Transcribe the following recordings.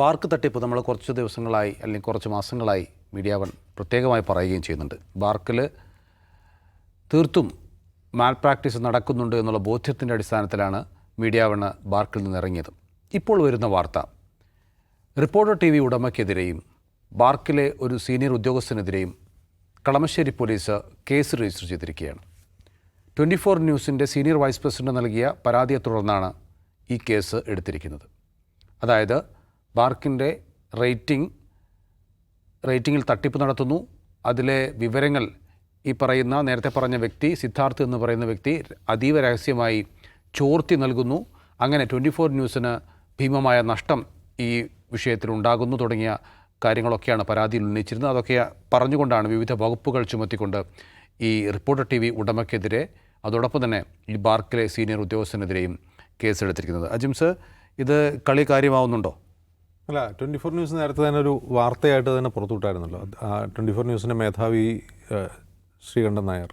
BARC തട്ടിപ്പ് നമ്മൾ കുറച്ച് ദിവസങ്ങളായി അല്ലെങ്കിൽ കുറച്ച് മാസങ്ങളായി മീഡിയ വൺ പ്രത്യേകമായി പറയുകയും ചെയ്യുന്നുണ്ട്. ബാർക്കിൽ തീർത്തും മാൽ പ്രാക്ടീസ് നടക്കുന്നുണ്ട് എന്നുള്ള ബോധ്യത്തിന്റെ അടിസ്ഥാനത്തിലാണ് മീഡിയ വണ് ബാർക്കിൽ നിന്ന് ഇറങ്ങിയത്. ഇപ്പോൾ വരുന്ന വാർത്ത. റിപ്പോർട്ടർ ടി വി ഉടമയ്ക്കെതിരെയും ബാർക്കിലെ ഒരു സീനിയർ ഉദ്യോഗസ്ഥനെതിരെയും കളമശ്ശേരി പോലീസ് കേസ് രജിസ്റ്റർ ചെയ്തിരിക്കുകയാണ്. ട്വന്റി ഫോർ ന്യൂസിന്റെ സീനിയർ വൈസ് പ്രസിഡന്റ് നൽകിയ പരാതിയെ തുടർന്നാണ് ഈ കേസ് എടുത്തിരിക്കുന്നത്. അതായത് ബാർക്കിന്റെ റേറ്റിംഗ് റേറ്റിംഗിൽ തട്ടിപ്പ് നടത്തുന്നു. അതിലെ വിവരങ്ങൾ ഈ പറയുന്ന നേരത്തെ പറഞ്ഞ വ്യക്തി സിദ്ധാർത്ഥ് എന്ന് പറയുന്ന വ്യക്തി അതീവ രഹസ്യമായി ചോർത്തി നൽകുന്നു. അങ്ങനെ ട്വന്റി ഫോർ ന്യൂസിന് ഭീമമായ നഷ്ടം ഈ വിഷയത്തിൽ ഉണ്ടാകുന്നു. തുടങ്ങിയ കാര്യങ്ങളൊക്കെയാണ് പരാതിയിൽ ഉന്നയിച്ചിരുന്നത്. അതൊക്കെ പറഞ്ഞുകൊണ്ടാണ് വിവിധ വകുപ്പുകൾ ചുമത്തിക്കൊണ്ട് ഈ റിപ്പോർട്ടർ ടി വി ഉടമയ്ക്കെതിരെ അതോടൊപ്പം തന്നെ ഈ ബാർക്കിലെ സീനിയർ ഉദ്യോഗസ്ഥനെതിരെയും കേസെടുത്തിരിക്കുന്നത്. അജിംസ് ഇത് കളി കാര്യമാവുന്നുണ്ടോ അല്ല ട്വന്റി ഫോർ ന്യൂസ് നേരത്തെ തന്നെ ഒരു വാർത്തയായിട്ട് തന്നെ പുറത്തുവിട്ടായിരുന്നല്ലോ. ട്വന്റി ഫോർ ന്യൂസിന്റെ മേധാവി ശ്രീകണ്ഠൻ നായർ.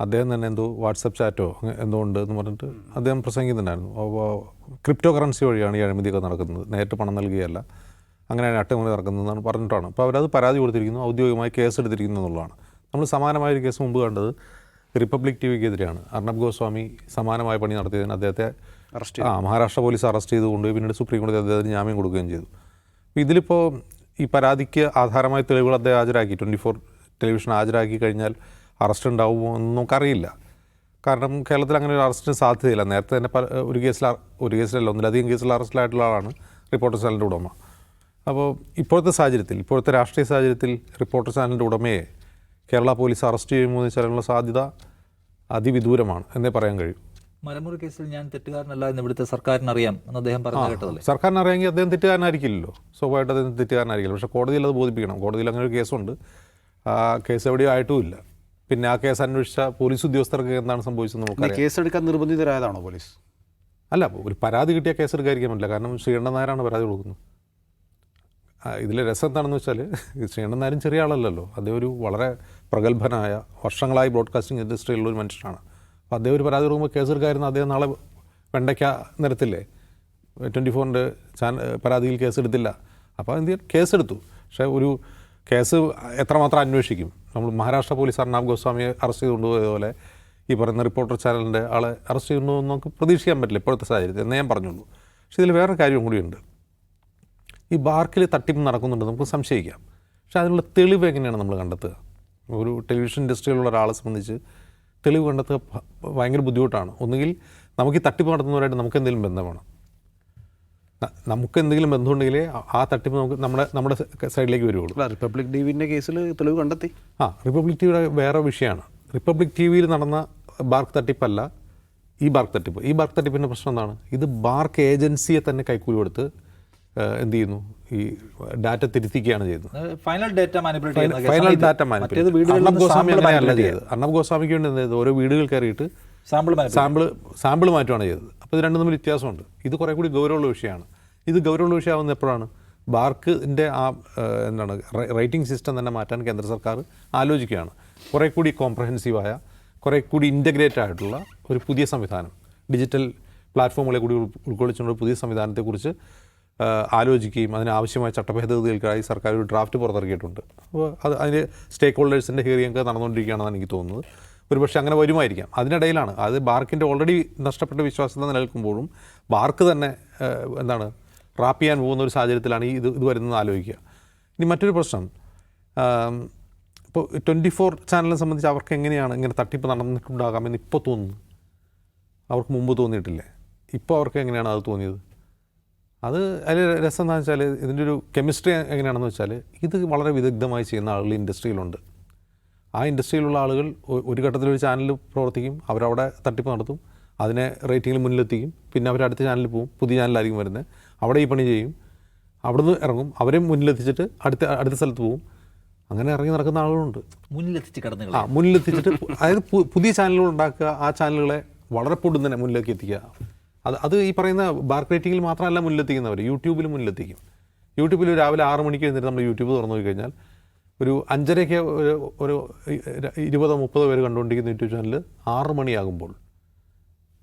അദ്ദേഹം തന്നെ എന്തോ വാട്സപ്പ് ചാറ്റോ എന്തോ ഉണ്ട് എന്ന് പറഞ്ഞിട്ട് അദ്ദേഹം പ്രസംഗിക്കുന്നുണ്ടായിരുന്നു. അപ്പോൾ ക്രിപ്റ്റോ കറൻസി വഴിയാണ് ഈ അഴിമതിയൊക്കെ നടക്കുന്നത്. നേരിട്ട് പണം നൽകുകയല്ല അങ്ങനെയാണ് അട്ടിമറി നടക്കുന്നതെന്നാണ് പറഞ്ഞിട്ടാണ്. അപ്പോൾ അവരത് പരാതി കൊടുത്തിരിക്കുന്നു ഔദ്യോഗികമായി കേസ് എടുത്തിരിക്കുന്നു എന്നുള്ളതാണ്. നമ്മൾ സമാനമായ ഒരു കേസ് മുമ്പ് കണ്ടത് റിപ്പബ്ലിക് ടി വിക്കെതിരെയാണ് അർണബ് ഗോസ്വാമി സമാനമായ പണി നടത്തിയതിന് അദ്ദേഹത്തെ അറസ്റ്റ് ആ മഹാരാഷ്ട്ര പോലീസ് അറസ്റ്റ് ചെയ്ത് കൊണ്ടുപോയി പിന്നീട് സുപ്രീം കോടതി അദ്ദേഹത്തിന് ജാമ്യം കൊടുക്കുകയും ചെയ്തു. ഇതിലിപ്പോൾ ഈ പരാതിക്ക് ആധാരമായ തെളിവുകൾ അദ്ദേഹം ഹാജരാക്കി. ട്വന്റി ഫോർ ടെലിവിഷൻ ഹാജരാക്കി കഴിഞ്ഞാൽ അറസ്റ്റ് ഉണ്ടാവുമോ എന്ന് നമുക്കറിയില്ല. കാരണം കേരളത്തിൽ അങ്ങനെ ഒരു അറസ്റ്റിന് സാധ്യതയില്ല. നേരത്തെ തന്നെ പല ഒരു കേസിൽ ഒരു കേസിലല്ല ഒന്നിലധികം കേസിൽ അറസ്റ്റിലായിട്ടുള്ള ആളാണ് റിപ്പോർട്ടർ ചാനലിന്റെ ഉടമ. അപ്പോൾ ഇപ്പോഴത്തെ സാഹചര്യത്തിൽ ഇപ്പോഴത്തെ രാഷ്ട്രീയ സാഹചര്യത്തിൽ റിപ്പോർട്ടർ ചാനലിന്റെ ഉടമയെ കേരള പോലീസ് അറസ്റ്റ് ചെയ്യുമോ എന്ന് വെച്ചാലുള്ള സാധ്യത അതിവിദൂരമാണ് എന്നേ പറയാൻ കഴിയും. മരമുറി കേസിൽ ഞാൻ തെറ്റുകാരനല്ല എന്ന് ഇവിടുത്തെ സർക്കാരിന് അറിയാം എന്ന് അദ്ദേഹം പറഞ്ഞു കേട്ടതല്ലേ? സർക്കാരിന് അറിയാമെങ്കിൽ അദ്ദേഹം തെറ്റുകാരനായിരിക്കില്ലല്ലോ. സ്വാഭാവികമായിട്ട് അദ്ദേഹം തെറ്റുകാരനായിരിക്കില്ല. പക്ഷേ കോടതിയിൽ അത് ബോധിപ്പിക്കണം. കോടതിയിൽ അങ്ങനെ ഒരു കേസുണ്ട്. ആ കേസ് എവിടെയും ആയിട്ടുമില്ല പിന്നെ ആ കേസ് അന്വേഷിച്ച പോലീസ് ഉദ്യോഗസ്ഥർക്ക് എന്താണ് സംഭവിച്ചത് കേസ് കേസെടുക്കാൻ നിർബന്ധിതരായതാണോ പോലീസ്? അല്ല ഒരു പരാതി കിട്ടിയ കേസ് എടുക്കാതിരിക്കാൻ പറ്റില്ല. കാരണം ശ്രീകണ്ഠൻ നായരാണ് പരാതി കൊടുക്കുന്നത്. ഇതിലെ രസം എന്താണെന്ന് വെച്ചാൽ ശ്രീകണ്ഠൻ നായരും ചെറിയ ആളല്ലല്ലോ. അദ്ദേഹം ഒരു വളരെ പ്രഗത്ഭനായ വർഷങ്ങളായി ബ്രോഡ്കാസ്റ്റിംഗ് ഇൻഡസ്ട്രിയിലുള്ള ഒരു മനുഷ്യനാണ്. അപ്പോൾ അദ്ദേഹം ഒരു പരാതി കൊടുക്കുമ്പോൾ കേസ് എടുക്കാതിരുന്ന അദ്ദേഹം നാളെ വെണ്ടയ്ക്ക നിരത്തില്ലേ? ട്വന്റി ഫോറിന്റെ ചാൻ പരാതിയിൽ കേസ് എടുത്തില്ല അപ്പോൾ എന്ത് ചെയ്യും? കേസ് എടുത്തു പക്ഷേ ഒരു കേസ് എത്രമാത്രം അന്വേഷിക്കും? നമ്മൾ മഹാരാഷ്ട്ര പോലീസ് അർണാബ് ഗോസ്വാമിയെ അറസ്റ്റ് ചെയ്ത് കൊണ്ടുപോയതുപോലെ ഈ പറയുന്ന റിപ്പോർട്ടർ ചാനലിന്റെ ആളെ അറസ്റ്റ് ചെയ്യുന്നു എന്ന് നമുക്ക് പ്രതീക്ഷിക്കാൻ പറ്റില്ല. ഇപ്പോഴത്തെ സാഹചര്യത്തിൽ എന്നേ ഞാൻ പറഞ്ഞുള്ളൂ. പക്ഷേ ഇതിൽ വേറൊരു കാര്യം കൂടിയുണ്ട് ഈ ബാർക്കിൽ തട്ടിപ്പ് നടക്കുന്നുണ്ട് നമുക്ക് സംശയിക്കാം. പക്ഷേ അതിനുള്ള തെളിവ് എങ്ങനെയാണ് നമ്മൾ കണ്ടെത്തുക? ഒരു ടെലിവിഷൻ ഇൻഡസ്ട്രിയിലുള്ള ഒരാളെ സംബന്ധിച്ച് തെളിവ് കണ്ടെത്തുക ഭയങ്കര ബുദ്ധിമുട്ടാണ്. ഒന്നുകിൽ നമുക്ക് ഈ തട്ടിപ്പ് നടത്തുന്നവരായിട്ട് നമുക്ക് എന്തെങ്കിലും ബന്ധം വേണം. നമുക്ക് എന്തെങ്കിലും ബന്ധമുണ്ടെങ്കിൽ ആ- തട്ടിപ്പ് നമുക്ക് നമ്മുടെ നമ്മുടെ സൈഡിലേക്ക് വരുള്ളൂ റിപ്പബ്ലിക് റിപ്പബ്ലിക് ഡിവിന്റെ കേസിൽ തെളിവ് കണ്ടെത്തി. ആ റിപ്പബ്ലിക് ടി വിയുടെ വേറെ വിഷയമാണ്. റിപ്പബ്ലിക് ടി വിയിൽ നടന്ന ബാർക്ക് തട്ടിപ്പല്ല ഈ ബാർക്ക് തട്ടിപ്പ്. ഈ ബാർക്ക് തട്ടിപ്പിന്റെ പ്രശ്നം എന്താണ്? ഇത് ബാർക്ക് ഏജൻസിയെ തന്നെ കൈക്കൂലി കൊടുത്ത് എന്ത് ചെയ്യുന്നു? ഈ ഡാറ്റ തിരുത്തിക്കുകയാണ് ചെയ്യുന്നത്. Final data manipulate final. Data Arnab Goswami അങ്ങനെയല്ല ചെയ്തത് അർണബ് ഗോസ്വാമിക്ക് വേണ്ടി എന്ത് ചെയ്തു ഓരോ വീടുകൾ കയറിയിട്ട് സാമ്പിൾ സാമ്പിൾ സാമ്പിൾ മാറ്റുകയാണ് ചെയ്തത്. അപ്പോൾ ഇത് രണ്ടും തമ്മിൽ വ്യത്യാസമുണ്ട്. ഇത് കുറേ കൂടി ഗൗരവമുള്ള വിഷയമാണ്. ഇത് ഗൗരവമുള്ള വിഷയമാവുന്നത് എപ്പോഴാണ്? ബാർക്കിന്റെ ആ എന്താണ് റൈറ്റിംഗ് സിസ്റ്റം തന്നെ മാറ്റാൻ കേന്ദ്ര സർക്കാർ ആലോചിക്കുകയാണ്. കുറേ കൂടി കോംപ്രഹെൻസീവായ കുറേ കൂടി ഇന്റഗ്രേറ്റഡ് ആയിട്ടുള്ള ഒരു പുതിയ സംവിധാനം. ഡിജിറ്റൽ പ്ലാറ്റ്ഫോമുകളെ കൂടി ഉൾ- ഉൾക്കൊള്ളിച്ചുകൊണ്ട് പുതിയ സംവിധാനത്തെക്കുറിച്ച് ആലോചിക്കുകയും അതിനാവശ്യമായ ചട്ടഭേദഗതികൾക്കായി സർക്കാർ ഒരു ഡ്രാഫ്റ്റ് പുറത്തിറക്കിയിട്ടുണ്ട്. അപ്പോൾ അത് അതിന് സ്റ്റേക്ക് ഹോൾഡേഴ്സിന്റെ ഹിയറിംഗ് നടന്നുകൊണ്ടിരിക്കുകയാണെന്നാണ് എനിക്ക് തോന്നുന്നത്. ഒരുപക്ഷെ അങ്ങനെ വരുമായിരിക്കാം. അതിനിടയിലാണ് അത് ബാർക്കിന്റെ ഓൾറെഡി നഷ്ടപ്പെട്ട വിശ്വാസ്യത നിലനിൽക്കുമ്പോഴും ബാർക്ക് തന്നെ എന്താണ് റാപ്പ് ചെയ്യാൻ പോകുന്ന ഒരു സാഹചര്യത്തിലാണ് ഈ ഇത് ഇത് വരുന്നത് ആലോചിക്കുക. ഇനി മറ്റൊരു പ്രശ്നം. ഇപ്പോൾ ട്വന്റി ഫോർ ചാനലിനെ സംബന്ധിച്ച് അവർക്ക് എങ്ങനെയാണ് ഇങ്ങനെ തട്ടിപ്പ് നടന്നിട്ടുണ്ടാകാമെന്ന് ഇപ്പോൾ തോന്നുന്നു? അവർക്ക് മുമ്പ് തോന്നിയിട്ടില്ലേ? ഇപ്പോൾ അവർക്ക് എങ്ങനെയാണ് അത് തോന്നിയത്? അത് അതിൽ രസം എന്താണെന്ന് വെച്ചാൽ ഇതിന്റെ ഒരു കെമിസ്ട്രി എങ്ങനെയാണെന്ന് വെച്ചാൽ ഇത് വളരെ വിദഗ്ധമായി ചെയ്യുന്ന ആളുകൾ ഇൻഡസ്ട്രിയിലുണ്ട്. ആ ഇൻഡസ്ട്രിയിലുള്ള ആളുകൾ ഒരു ഘട്ടത്തിൽ ഒരു ചാനൽ പ്രവർത്തിക്കും അവരവിടെ തട്ടിപ്പ് നടത്തും അതിനെ റേറ്റിങ്ങിൽ മുന്നിലെത്തിക്കും പിന്നെ അവർ അടുത്ത ചാനലിൽ പോകും പുതിയ ചാനലായിരിക്കും വരുന്നത് അവിടെ ഈ പണി ചെയ്യും അവിടുന്ന് ഇറങ്ങും അവരെ മുന്നിലെത്തിച്ചിട്ട് അടുത്ത അടുത്ത സ്ഥലത്ത് പോകും. അങ്ങനെ ഇറങ്ങി നടക്കുന്ന ആളുകളുണ്ട്. മുന്നിലെത്തിച്ച് കടന്നു ആ മുന്നിലെത്തിച്ചിട്ട് അതായത് പുതിയ ചാനലുകൾ ഉണ്ടാക്കുക ആ ചാനലുകളെ വളരെ പൊടുന്നതിനെ മുന്നിലേക്ക് എത്തിക്കുക. അത് അത് ഈ പറയുന്ന ബാർക്ക് റേറ്റിംഗിൽ മാത്രമല്ല മുന്നിലെത്തിക്കുന്നവർ യൂട്യൂബിൽ മുന്നിലെത്തിക്കും. യൂട്യൂബിൽ രാവിലെ ആറ് മണിക്ക് എഴുന്നേറ്റ് നമ്മൾ യൂട്യൂബ് തുറന്നു നോക്കി കഴിഞ്ഞാൽ ഒരു അഞ്ചരയ്ക്ക് ഒരു ഇരുപതോ മുപ്പതോ പേര് കണ്ടുകൊണ്ടിരിക്കുന്ന യൂട്യൂബ് ചാനൽ ആറ് മണിയാകുമ്പോൾ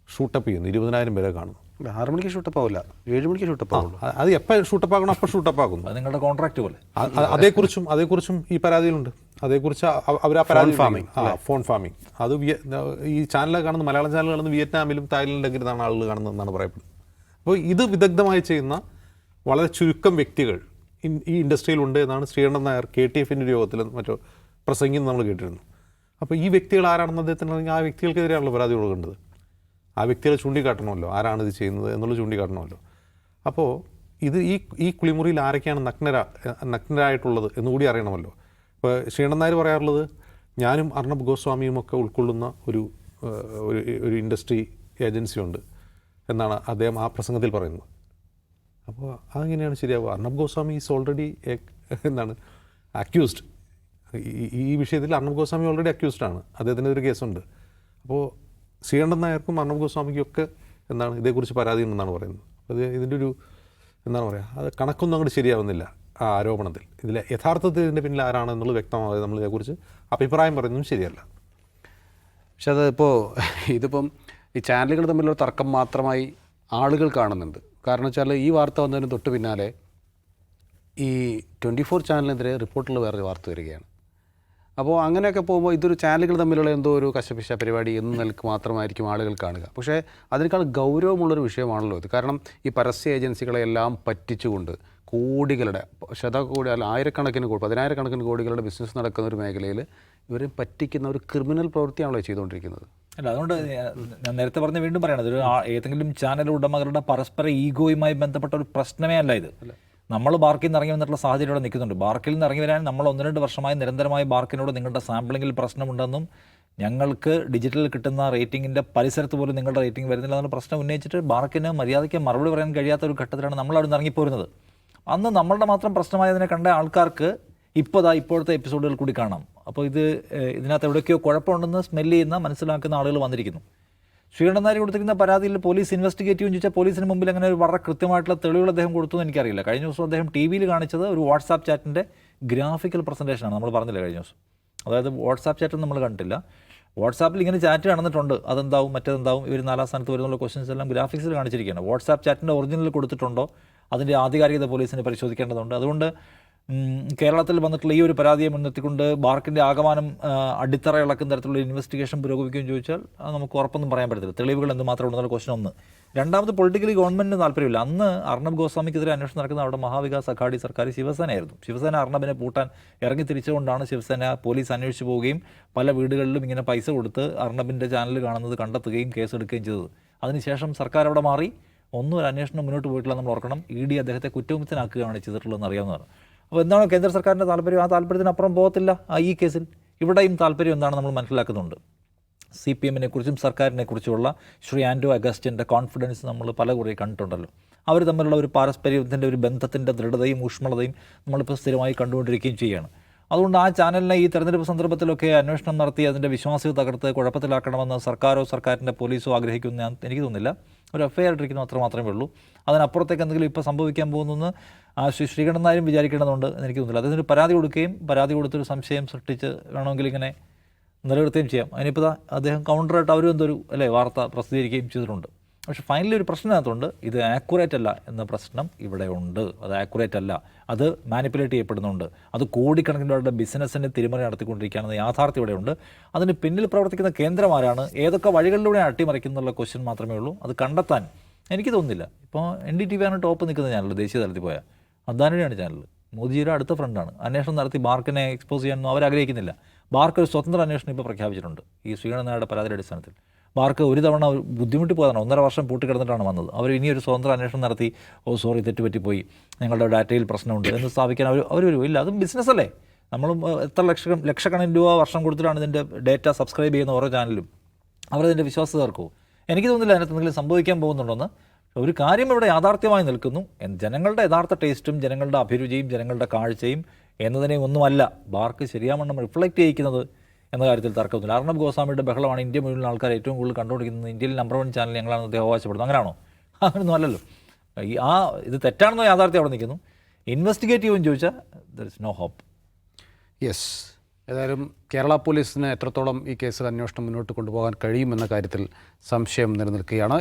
ഷൂട്ടപ്പ് ചെയ്യുന്നു ഇരുപതിനായിരം പേരെ കാണുന്നു. ആറ് മണിക്ക് ഷൂട്ടപ്പ് ആവില്ല ഏഴ് മണിക്ക് ഷൂട്ടപ്പ് ആവുള്ളൂ അത് എപ്പോൾ ഷൂട്ടപ്പ് ആക്കണം അപ്പോൾ ഷൂട്ടപ്പ് അത് നിങ്ങളുടെ കോൺട്രാക്ട് പോലെ. അതേക്കുറിച്ചും അതേക്കുറിച്ചും ഈ പരാതിയിലുണ്ട്. അതേക്കുറിച്ച് അവർ ആ പരാതി ഫാമിംഗ് ആ ഫോൺ ഫാമിംഗ് അത് ഈ ചാനൽ കാണുന്ന മലയാളം ചാനൽ കാണുന്ന വിയറ്റ്നാമിലും തായ്ലൻഡിലൊക്കെ നിന്നാണ് ആളുകൾ കാണുന്നതെന്നാണ് പറയപ്പെടുന്നത്. അപ്പോൾ ഇത് വിദഗ്ധമായി ചെയ്യുന്ന വളരെ ചുരുക്കം വ്യക്തികൾ ഈ ഇൻഡസ്ട്രിയിലുണ്ട് എന്നാണ് ശ്രീകണ്ഠൻ നായർ കെ ടി എഫിന്റെ ഒരു യോഗത്തിൽ മറ്റോ പ്രസംഗിന്ന് നമ്മൾ കേട്ടിരുന്നു. അപ്പോൾ ഈ വ്യക്തികൾ ആരാണെന്ന് അദ്ദേഹത്തിന് ആ വ്യക്തികൾക്കെതിരെയാണല്ലോ പരാതി കൊടുക്കേണ്ടത്. ആ വ്യക്തികളെ ചൂണ്ടിക്കാട്ടണമല്ലോ. ആരാണ് ഇത് ചെയ്യുന്നത് എന്നുള്ളത് ചൂണ്ടിക്കാട്ടണമല്ലോ. അപ്പോൾ ഇത് ഈ ഈ കുളിമുറിയിൽ ആരൊക്കെയാണ് നഗ്നര നഗ്നരായിട്ടുള്ളത് എന്നുകൂടി അറിയണമല്ലോ. ഇപ്പോൾ ശ്രീണൻ നായർ പറയാറുള്ളത് ഞാനും അർണബ് ഗോസ്വാമിയും ഒക്കെ ഉൾക്കൊള്ളുന്ന ഒരു ഒരു ഇൻഡസ്ട്രി ഏജൻസി ഉണ്ട് എന്നാണ് അദ്ദേഹം ആ പ്രസംഗത്തിൽ പറയുന്നത്. അപ്പോൾ അതെങ്ങനെയാണ് ശരിയാവുക? അർണബ് ഗോസ്വാമി ഈസ് ഓൾറെഡി എന്താണ് അക്യൂസ്ഡ് ഈ വിഷയത്തിൽ അർണബ് ഗോസ്വാമി ഓൾറെഡി അക്യൂസ്ഡ് ആണ്. അദ്ദേഹത്തിന് ഒരു കേസുണ്ട്. അപ്പോൾ ശ്രീകണ്ഠൻ നായർക്കും അർണബ് ഗോസ്വാമിക്കും ഒക്കെ എന്താണ് ഇതേക്കുറിച്ച് പരാതി ഉണ്ടെന്നാണ് പറയുന്നത്. അത് ഇതിന്റെ ഒരു എന്താണ് പറയുക അത് കണക്കൊന്നും അങ്ങോട്ട് ശരിയാവുന്നില്ല ആ ആരോപണത്തിൽ. ഇതിൽ യഥാർത്ഥത്തിൽ ഇതിന്റെ പിന്നിൽ ആരാണ് എന്നുള്ളത് വ്യക്തമായത് നമ്മൾ ഇതേക്കുറിച്ച് അഭിപ്രായം പറയുന്നതും ശരിയല്ല. പക്ഷെ അതിപ്പോൾ ഇതിപ്പം ഈ ചാനലുകൾ തമ്മിലുള്ള തർക്കം മാത്രമായി ആളുകൾ കാണുന്നുണ്ട്. കാരണം വെച്ചാൽ ഈ വാർത്ത വന്നതിന് തൊട്ട് പിന്നാലെ ഈ ട്വന്റി ഫോർ ചാനലിനെതിരെ റിപ്പോർട്ടിൽ വേറൊരു വാർത്ത വരികയാണ്. അപ്പോൾ അങ്ങനെയൊക്കെ പോകുമ്പോൾ ഇതൊരു ചാനലുകൾ തമ്മിലുള്ള എന്തോ ഒരു കശപിശ പരിപാടി എന്ന് നിലയ്ക്ക് മാത്രമായിരിക്കും ആളുകൾ കാണുക. പക്ഷേ അതിനേക്കാൾ ഗൗരവമുള്ളൊരു വിഷയമാണല്ലോ ഇത്. കാരണം ഈ പരസ്യ ഏജൻസികളെല്ലാം പറ്റിച്ചുകൊണ്ട് കോടികളുടെ ശതകോടി അല്ല ആയിരക്കണക്കിന് കോടി പതിനായിരക്കണക്കിന് കോടികളുടെ ബിസിനസ് നടക്കുന്ന ഒരു മേഖലയിൽ ഇവരെ പറ്റിക്കുന്ന ഒരു ക്രിമിനൽ പ്രവൃത്തിയാണല്ലോ ചെയ്തുകൊണ്ടിരിക്കുന്നത്. അല്ല അതുകൊണ്ട് ഞാൻ- നേരത്തെ പറഞ്ഞ വീണ്ടും പറയണത് ഒരു ഏതെങ്കിലും ചാനൽ ഉടമകളുടെ പരസ്പര ഈഗോയുമായി ബന്ധപ്പെട്ട ഒരു പ്രശ്നമേ അല്ല ഇത്. നമ്മൾ ബാർക്കിൽ നിന്ന് ഇറങ്ങി വന്നിട്ടുള്ള സാഹചര്യം ഇവിടെ നിൽക്കുന്നുണ്ട്. ബാർക്കിൽ നിന്ന് ഇറങ്ങി വരാൻ നമ്മൾ ഒന്ന് രണ്ട് വർഷമായി നിരന്തരമായി ബാർക്കിനോട് നിങ്ങളുടെ സാമ്പിളിങ്ങിൽ പ്രശ്നമുണ്ടെന്നും ഞങ്ങൾക്ക് ഡിജിറ്റലിൽ കിട്ടുന്ന റേറ്റിംഗിന്റെ പരിസരത്ത് പോലും നിങ്ങളുടെ റേറ്റിംഗ് വരുന്നില്ല എന്നുള്ള പ്രശ്നം ഉന്നയിച്ചിട്ട് ബാർക്കിന് മര്യാദയ്ക്ക് മറുപടി പറയാൻ കഴിയാത്ത ഒരു ഘട്ടത്തിലാണ് നമ്മൾ അവിടെ നിന്ന് ഇറങ്ങിപ്പോരുന്നത് അന്ന് നമ്മളുടെ മാത്രം പ്രശ്നമായതിനെ കണ്ട ആൾക്കാർക്ക് ഇപ്പോൾ ദാ ഇപ്പോഴത്തെ എപ്പിസോഡുകൾ കൂടി കാണാം. അപ്പോൾ ഇത് ഇതിനകത്ത് എവിടെയൊക്കെയോ കുഴപ്പമുണ്ടെന്ന് സ്മെല്ല് ചെയ്യുന്ന മനസ്സിലാക്കുന്ന ആളുകൾ വന്നിരിക്കുന്നു. ശ്രീകണ്ഠൻ നായർ കൊടുത്തിരിക്കുന്ന പരാതിയിൽ പോലീസ് ഇൻവെസ്റ്റിഗേറ്റ് ചെയ്യുമെന്ന് ചോദിച്ചാൽ പോലീസിന് മുമ്പിൽ അങ്ങനെ ഒരു വളരെ കൃത്യമായിട്ടുള്ള തെളിവുകൾ അദ്ദേഹം കൊടുത്തു എന്ന് എനിക്കറിയില്ല. കഴിഞ്ഞ ദിവസം അദ്ദേഹം ടി വിയിൽ കാണിച്ചത് ഒരു വാട്സാപ്പ് ചാറ്റിന്റെ ഗ്രാഫിക്കൽ പ്രസന്റേഷനാണ് നമ്മൾ പറഞ്ഞില്ല കഴിഞ്ഞ ദിവസം? അതായത് വാട്സാപ്പ് ചാറ്റ് നമ്മൾ കണ്ടില്ല വാട്സാപ്പിൽ ഇങ്ങനെ ചാറ്റ് നടന്നിട്ടുണ്ട്. അതെന്താവും മറ്റേതെന്താവും? ഇവർ നാലാം സ്ഥാനത്ത് വരുന്നുള്ള ക്വസ്റ്റ്യൻസ് എല്ലാം ഗ്രാഫിക്സിൽ കാണിച്ചിരിക്കുകയാണ്. വാട്സാപ്പ് ചാറ്റിന്റെ ഒറിജിനൽ കൊടുത്തിട്ടുണ്ടോ? അതിന്റെ ആധികാരികത പോലീസിന് പരിശോധിക്കേണ്ടതുണ്ട്. അതുകൊണ്ട് കേരളത്തിൽ വന്നിട്ടുള്ള ഈ ഒരു പരാതിയെ മുൻനിർത്തിക്കൊണ്ട് ബാർക്കിന്റെ ആകമാനം അടിത്തറ ഇളക്കുന്ന തരത്തിലുള്ള ഇൻവെസ്റ്റിഗേഷൻ പുരോഗമിക്കുകയും ചോദിച്ചാൽ നമുക്ക് ഉറപ്പൊന്നും പറയാൻ പറ്റത്തില്ല. തെളിവുകൾ എന്തുമാത്രം ഉണ്ടെന്നുള്ള ക്വസ്റ്റൻ ഒന്ന്. രണ്ടാമത് പൊളിറ്റിക്കലി ഗവൺമെന്റിന് താല്പര്യമില്ല. അന്ന് അർണബ് ഗോസ്വാമിക്കെതിരെ അന്വേഷണം നടക്കുന്ന അവിടെ മഹാവികാസ് അഘാടി സർക്കാർ ശിവസേനയായിരുന്നു. ശിവസേന അർണബിനെ പൂട്ടാൻ ഇറങ്ങി തിരിച്ചുകൊണ്ടാണ് ശിവസേന പോലീസ് അന്വേഷിച്ചു പോവുകയും പല വീടുകളിലും ഇങ്ങനെ പൈസ കൊടുത്ത് അർണബിന്റെ ചാനൽ കാണുന്നത് കണ്ടെത്തുകയും കേസെടുക്കുകയും ചെയ്തത്. അതിനുശേഷം സർക്കാർ അവിടെ മാറി. ഒന്നും ഒരു അന്വേഷണം മുന്നോട്ട് പോയിട്ടില്ല നമ്മൾ ഓർക്കണം. ഇ ഡി അദ്ദേഹത്തെ കുറ്റവിമുക്തനാക്കുകയാണ് ചെയ്തിട്ടുള്ളതെന്ന് അറിയാവുന്നതാണ്. അപ്പോൾ എന്താണോ കേന്ദ്ര സർക്കാരിന്റെ താല്പര്യം ആ താല്പര്യത്തിനപ്പുറം പോകത്തില്ല ആ ഈ കേസിൽ. ഇവിടെയും താല്പര്യം എന്താണ് നമ്മൾ മനസ്സിലാക്കുന്നുണ്ട്. സി പി എമ്മിനെ കുറിച്ചും സർക്കാരിനെ കുറിച്ചുമുള്ള ശ്രീ ആൻഡോ അഗസ്റ്റിന്റെ കോൺഫിഡൻസ് നമ്മൾ പല കുറെ കണ്ടിട്ടുണ്ടല്ലോ. അവർ തമ്മിലുള്ള ഒരു പാരസ്പര്യത്തിന്റെ ഒരു ബന്ധത്തിന്റെ ദൃഢതയും ഊഷ്മളതയും നമ്മളിപ്പോൾ സ്ഥിരമായി കണ്ടുകൊണ്ടിരിക്കുകയും ചെയ്യുകയാണ്. അതുകൊണ്ട് ആ ചാനലിനെ ഈ തെരഞ്ഞെടുപ്പ് സന്ദർഭത്തിലൊക്കെ അന്വേഷണം നടത്തി അതിന്റെ വിശ്വാസ്യത തകർത്ത് കുഴപ്പത്തിലാക്കണമെന്ന് സർക്കാരോ സർക്കാരിന്റെ പോലീസോ ആഗ്രഹിക്കുമെന്ന് ഞാൻ എനിക്ക് തോന്നുന്നില്ല. ഒരു എഫ് ഐ ആർ ഇട്ടിരിക്കുന്നു അത്ര മാത്രമേ ഉള്ളൂ. അതിനപ്പുറത്തേക്ക് എന്തെങ്കിലും ഇപ്പോൾ സംഭവിക്കാൻ പോകുന്നെന്ന് ആ ശ്രീ ശ്രീകണ്ഠൻ നായരും വിചാരിക്കേണ്ടതുണ്ട് എനിക്ക് തോന്നുന്നില്ല. അദ്ദേഹത്തിന് പരാതി കൊടുക്കുകയും പരാതി കൊടുത്തൊരു സംശയം സൃഷ്ടിച്ച് വേണമെങ്കിൽ ഇങ്ങനെ നിലനിർത്തുകയും ചെയ്യാം. അതിനിപ്പോൾ അദ്ദേഹം കൗണ്ടറായിട്ട് അവരും എന്തൊരു അല്ലേ വാർത്ത പ്രസിദ്ധീകരിക്കുകയും ചെയ്തിട്ടുണ്ട്. പക്ഷേ ഫൈനലി ഒരു പ്രശ്നത്തിനകത്തുണ്ട്. ഇത് ആക്യുറേറ്റ് അല്ല എന്ന പ്രശ്നം ഇവിടെ ഉണ്ട്. അത് ആക്യുറേറ്റ് അല്ല. അത് മാനിപ്പുലേറ്റ് ചെയ്യപ്പെടുന്നുണ്ട്. അത് കോടിക്കണക്കിന് രൂപയുടെ ബിസിനസ്സിന് തിരിമറി നടത്തിക്കൊണ്ടിരിക്കുകയാണെന്ന് യാഥാർത്ഥ്യം ഇവിടെ ഉണ്ട്. അതിന് പിന്നിൽ പ്രവർത്തിക്കുന്ന കേന്ദ്രമാരാണ് ഏതൊക്കെ വഴികളിലൂടെ അട്ടിമറിക്കുന്നുള്ള ക്വസ്റ്റ്യൻ മാത്രമേ ഉള്ളൂ. അത് കണ്ടെത്താൻ. എനിക്ക് തോന്നുന്നില്ല. ഇപ്പോൾ എൻ ഡി ടി വി ആണ് ടോപ്പ് നിൽക്കുന്ന ചാനൽ ദേശീയ തലത്തിൽ പോയാൽ അദ്ദാനിയുടെയാണ് ചാനൽ മോദിജിയുടെ അടുത്ത ഫ്രണ്ടാണ് അന്വേഷണം നടത്തി ബാർക്കിനെ എക്സ്പോസ് ചെയ്യാനൊന്നും അവർ ആഗ്രഹിക്കുന്നില്ല ബാർക്ക് ഒരു സ്വതന്ത്ര അന്വേഷണം ഇപ്പോൾ പ്രഖ്യാപിച്ചിട്ടുണ്ട്. ഈ സ്വീകരണ നായരുടെ പരാതിയുടെ അടിസ്ഥാനത്തിൽ. ബാർക്ക് ഒരു തവണ ബുദ്ധിമുട്ടി പോയതാണ്. ഒന്നര വർഷം പൂട്ടിക്കിടന്നിട്ടാണ് വന്നത്. അവർ ഇനിയൊരു സ്വതന്ത്ര അന്വേഷണം നടത്തി ഓ സോറി തെറ്റുപറ്റിപ്പോയി. ഞങ്ങളുടെ ഡാറ്റയിൽ പ്രശ്നമുണ്ട് എന്ന് സ്ഥാപിക്കാൻ അവർ അവർ വരും ഇല്ല അതും ബിസിനസ് അല്ലേ? നമ്മളും എത്ര ലക്ഷം ലക്ഷക്കണക്കിന് രൂപ വർഷം കൊടുത്തിട്ടാണ് ഇതിന്റെ ഡേറ്റ സബ്സ്ക്രൈബ് ചെയ്യുന്ന ഓരോ ചാനലും. അവരതിന്റെ വിശ്വാസം തീർക്കൂ എനിക്ക് തോന്നുന്നില്ല അതിനകത്ത് എന്തെങ്കിലും സംഭവിക്കാൻ പോകുന്നുണ്ടെന്ന്. ഒരു കാര്യം ഇവിടെ യാഥാർത്ഥ്യമായി നിൽക്കുന്നു. ജനങ്ങളുടെ യഥാർത്ഥ ടേസ്റ്റും ജനങ്ങളുടെ അഭിരുചിയും ജനങ്ങളുടെ കാഴ്ചയും എന്നതിനെ ഒന്നുമല്ല. ബാർക്ക് ശരിയാവണ്ണം റിഫ്ലക്റ്റ് ചെയ്യിക്കുന്നത് എന്ന കാര്യത്തിൽ തർക്കമൊന്നുമില്ല. അർണബ് ഗോസ്വാമിയുടെ ബഹളമാണ് ഇന്ത്യ മുഴുവൻ ആൾക്കാർ ഏറ്റവും കൂടുതൽ കണ്ടുപിടിക്കുന്നത്. ഇന്ത്യയിൽ നമ്പർ വൺ ചാനൽ ഞങ്ങളാണ് അദ്ദേഹം അവകാശപ്പെടുന്നത് അങ്ങനെയാണോ? അങ്ങനെയൊന്നും അല്ലല്ലോ. ഈ ആ ഇത് തെറ്റാണെന്നോ യാഥാർത്ഥ്യം അവിടെ നിൽക്കുന്നു. ഇൻവെസ്റ്റിഗേറ്റ് ചെയ്യുമെന്ന് ചോദിച്ചാൽ there is no hope yes ഏതായാലും കേരള പോലീസിന് എത്രത്തോളം ഈ കേസിൽ അന്വേഷണം മുന്നോട്ട് കൊണ്ടുപോകാൻ കഴിയുമെന്ന കാര്യത്തിൽ സംശയം നിലനിൽക്കുകയാണ്.